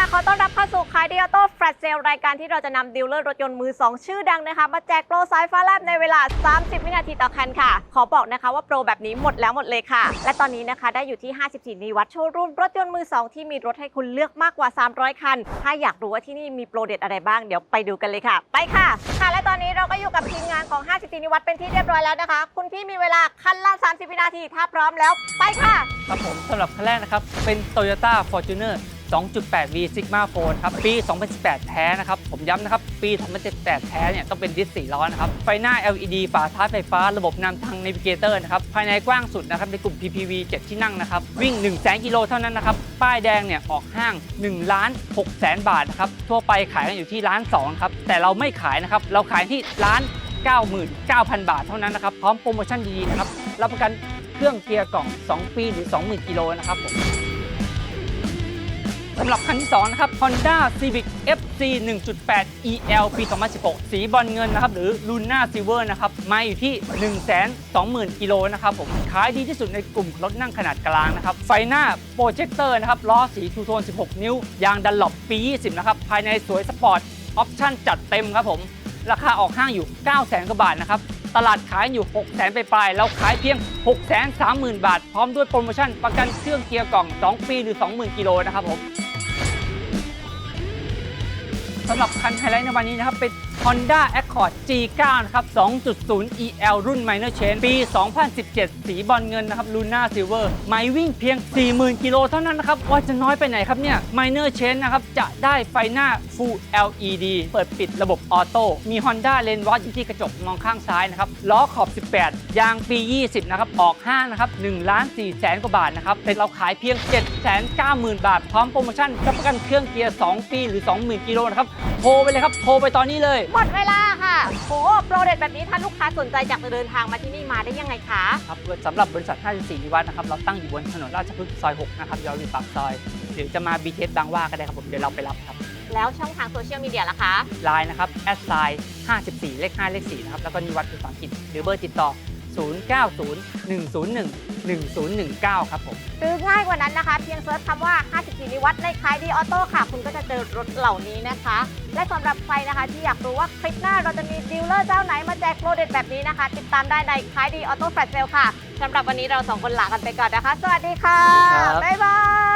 ค่ะ ขอต้อนรับเข้าสู่ขายดีออโต้แฟลชเซลรายการที่เราจะนำดีลเลอร์รถยนต์มือ 2 ชื่อดังนะคะ มาแจกโปรสายฟ้าแลบในเวลา 30 วินาทีต่อคันค่ะ ขอบอกนะคะว่าโปรแบบนี้หมดแล้วหมดเลยค่ะ และตอนนี้นะคะได้อยู่ที่ 54นิวัตโชว์รูมรถยนต์มือ 2 ที่มีรถให้คุณเลือกมากกว่า 300 คัน ถ้าอยากรู้ว่าที่นี่มีโปรเด็ดอะไรบ้างเดี๋ยวไปดูกันเลยค่ะ ไปค่ะ ค่ะ และตอนนี้เราก็อยู่กับทีมงานของ 54นิวัตเป็นที่เรียบร้อยแล้วนะคะ คุณพี่มีเวลาคันละ 30 วินาที ถ้าพร้อมแล้ว ไปค่ะ ครับผมสำหรับคันแรกนะครับเป็น Toyota Fortuner 2.8V Sigma 4ครับ ปี 2018 แท้นะครับ ผมย้ำนะครับ ปี 2018 แท้เนี่ยต้องเป็นดิสสีล้อนะครับ ไฟหน้า LED ฝาท้ายไฟฟ้า ระบบนำทาง Navigator นะครับ ภายในกว้างสุดนะครับ ในกลุ่ม PPV 7 ที่นั่งนะครับ วิ่ง1 0 0 0 0 0กิโลเท่านั้นนะครับ ป้ายแดงเนี่ยออกห้าง1ล้าน6แสนบาทนะครับ ทั่วไปขายกันอยู่ที่ล้าน2ครับ แต่เราไม่ขายนะครับ เราขายที่ล้าน 99,000 บาทเท่านั้นนะครับ พร้อมโปรโมชั่นดีๆนะครับ รับประกันเครื่องเกียร์กล่อง 2 ปีหรือ 20,000 กิโลนะครับผม สำหรับคันที่2นะครับ Honda Civic FC 1.8 EL ปี 2016 สีบอลเงินนะครับ หรือ Luna Silver นะครับมาอยู่ที่ 120,000 กิโลนะครับผมขายดีที่สุดในกลุ่มรถนั่งขนาดกลางนะครับ ไฟหน้าโปรเจคเตอร์นะครับ ล้อสีทูโทน 16 นิ้ว ยางดันหลบปี 20 นะครับ ภายในสวยสปอร์ต ออปชั่นจัดเต็มครับผม ราคาออกห้างอยู่ 900,000 กว่าบาทนะครับตลาดขายอยู่ 6 0 0 0 0ไปปลายๆเราขายเพียง 6 3 0 0 0 0 บาท พร้อมด้วยโปรโมชั่นประกันเครื่องเกียร์กล่อง 2 ปีหรือ 20,000 กิโลนะครับผม สำหรับคันไฮไลท์ในวันนี้นะครับเป็น Honda Accord G9 นะครับ 2.0 EL รุ่น Minor Change ปี 2017 สีบอลเงินนะครับ Luna Silver ไม่วิ่งเพียง 40,000 กิโลเท่านั้นนะครับ ว่าจะน้อยไปไหนครับเนี่ย Minor Change นะครับ จะได้ไฟหน้า Full LED เปิดปิดระบบออโต้ มี Honda Lane Watch ที่กระจกมองข้างซ้ายนะครับ ล้อขอบ 18 ยางปี 20 นะครับ ออกห้างนะครับ1ล้าน4แสนกว่าบาทนะครับแต่เราขายเพียง 790,000 บาท พร้อมโปรโมชั่นรับประกันเครื่องเกียร์ 2 ปีหรือ 20,000 กิโลนะครับ โทรไปเลยครับ โทรไปตอนนี้เลยหมดเวลาค่ะโหโปรเด็ดแบบนี้ถ้าลูกค้าสนใจอยากจะเดินทางมาที่นี่มาได้ยังไงคะครับสำหรับบริษัท 54นิวัฒน์นะครับเราตั้งอยู่บนถนนราชพฤกษ์ซอย 6 นะครับยาวริปากซอย หรือจะมา BTS บางหว่าก็ได้ครับผมเดี๋ยวเราไปรับครับ แล้วช่องทางโซเชียลมีเดียล่ะคะไลน์นะครับแอดไซน์54 เลข 5 เลข 4 นะครับ แล้วก็นิวัฒน์ภาษาอังกฤษหรือเบอร์ติดต่อ 090 101 1019 ครับผมหรือง่ายกว่านั้นนะคะ เพียงเซิร์ชคำว่า54นิวัตในขายดีออโต้ค่ะ คุณก็จะเจอรถเหล่านี้นะคะ และสำหรับใครนะคะ ที่อยากรู้ว่าคลิปหน้าเราจะมีดีลเลอร์เจ้าไหนมาแจกโปรเด็ดแบบนี้นะคะ ติดตามได้ในขายดีออโต้แฟลชเซลค่ะสำหรับวันนี้เราสองคนลากันไปก่อนนะคะ สวัสดีค่ะสวัสดีครับบ๊ายบาย